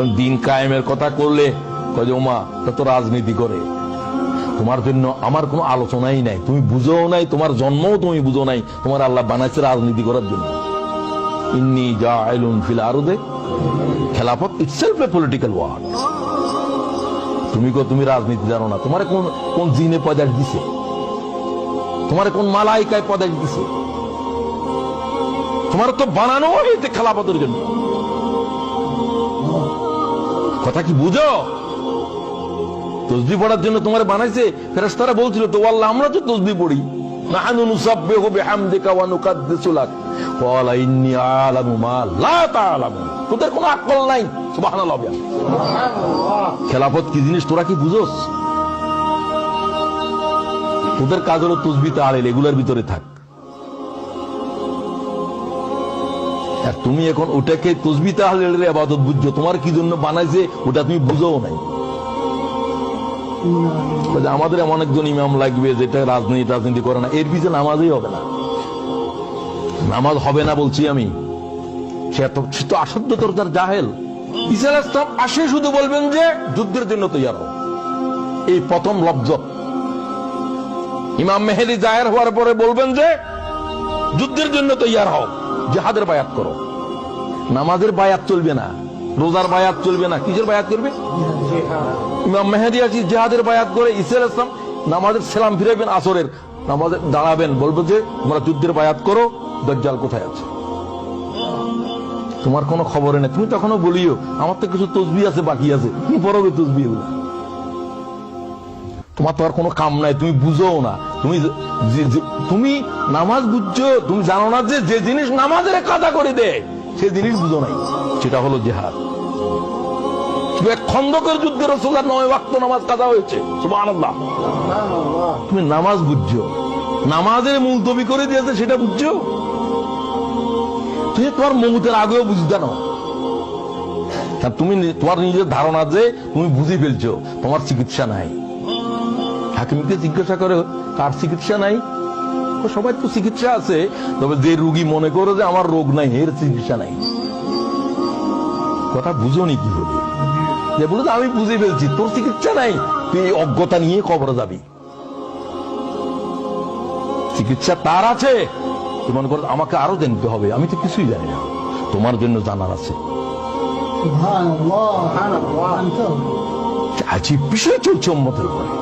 দিন কায়েমের কথা করলে, কয় যে ওমা তা তো রাজনীতি করে। তোমার জন্য আমার কোনো আলোচনাই নাই। তুমি বুঝো নাই, তোমার জন্মও তুমি বুঝো নাই, তোমার আল্লাহ বানাইছে রাজনীতি করার জন্য। ইন্নি জাইলুন ফিল আরদে। খেলাফত ইটসেলফ এ পলিটিক্যাল ওয়ার্ড তুমি কো, তুমি রাজনীতি জানো না। তোমার কোন কোন জিনে পদার্থ দিছে? তোমার কোন মালাইকায় পদার্থ দিছে? তোমার তো বানানো হয়েছে খেলাফতের জন্য। কথা কি বুঝো? তসবি পড়ার জন্য তোমার বানাইছে ফেরেশতারা বলছিল তো আল্লাহ আমরা তো তসবি পড়ি। নাহানু নুসাব্বিহু বিহামদিকা ওয়া নুকাদ্দিসু লাক। ক্বালা ইন্নী আ'লামু মা লা তা'লামুন তোদের কোনো আকল নাই। সুবহানাল্লাহ খেলাফত কি জিনিস তোরা কি বুঝোস? তোদের কাজ হলো তসবি তাহলেল এগুলোর ভিতরে থাক। আর তুমি এখন ওটাকে তসবি তাহলেলের আবাদত বুঝছ। তোমার কি জন্য বানাইছে, ওটা তুমি বুঝোও নাই। আমাদের এমন একজন ইমাম লাগবে যেটা রাজনীতি রাজনীতি করে না। এর পিছনে নামাজই হবে না। নামাজ হবে না বলছি আমি। সে এত সে তো তার জাহেল। ঈসা আলাইহিস সালাম আসে শুধু বলবেন যে যুদ্ধের জন্য তৈয়ার হও। এই প্রথম লব্জ ইমাম মেহেদি জাহের হওয়ার পরে বলবেন যে যুদ্ধের জন্য তৈয়ার হও। জেহাদের বায়াত করো। নামাজের বায়াত চলবে না, রোজার বায়াত চলবে না, কিসের বায়াত করবে? ইমাম মেহেদি আছি জেহাদের বায়াত করে ইসরায়েল ইসলাম নামাজের সেলাম ফিরাবেন আসরের, নামাজে দাঁড়াবেন, বলব যে, তোমরা যুদ্ধের বায়াত করো, দজ্জাল কোথায় আছে? তোমার কোনো খবর নেই, তুমি তখনও বলিও, আমার তো কিছু তসবি আছে, বাকি আছে, কি পড়বে তসবি এগুলো? তোমার তো আর কোনো কাম নাই, তুমি বুঝোও না। তুমি তুমি নামাজ বুঝছ, তুমি জানো না যে যে জিনিস নামাজের কাদা করে দেয়, সে জিনিস বুঝো নাই। সেটা হলো জেহাদ। খন্দকের যুদ্ধে নয় নামাজ কাদা হয়েছে, সুবহানাল্লাহ। তুমি নামাজ বুঝছ। নামাজের মুলতবি করে দিয়েছে, সেটা বুঝছ? তুমি তোমার মমুতের আগেও বুঝতে না তুমি তোমার নিজের ধারণা যে তুমি বুঝে ফেলছো, তোমার চিকিৎসা নাই। হাকিমকে জিজ্ঞাসা করে কার চিকিৎসা নাই? সবাই তো চিকিৎসা আছে তবে যে রুগী মনে করে যে আমার রোগ নাই এর চিকিৎসা নাই। কথা বুঝনি কি হবে যে বলো আমি বুঝে ফেলছি তোর চিকিৎসা নাই তুই এই অজ্ঞতা নিয়ে কবরে যাবি। চিকিৎসা তার আছে তুমি মনে করো আমাকে আরও জানতে হবে আমি তো কিছুই জানি না। তোমার জন্য জানার আছে। আজি বিষয় চলছে মতের উপরে।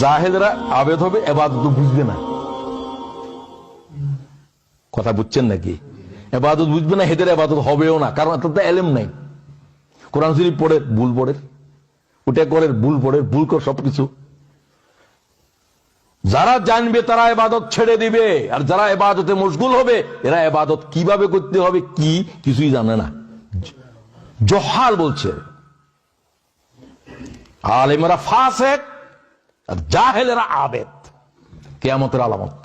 জাহেলেরা আবেদ হবে, এবাদত বুঝবে না। কথা বুঝছেন নাকি? এবাদত বুঝবে না, হেদের এবাদত হবেও না, কারণ তাতে এলেম নাই। কোরআন শরীফ পড়ে, ভুল পড়ে। ওটা করে, ভুল পড়ে, ভুল কর সবকিছু। যারা জানবে তারা এবাদত ছেড়ে দিবে, আর যারা এবাদতে মশগুল হবে, এরা এবাদত কীভাবে করতে হবে, কি কিছুই জানে না। জহাল বলছে। আলেমেরা ফাসেক আর জাহেলেরা আবেদ কেয়ামতের আলামত।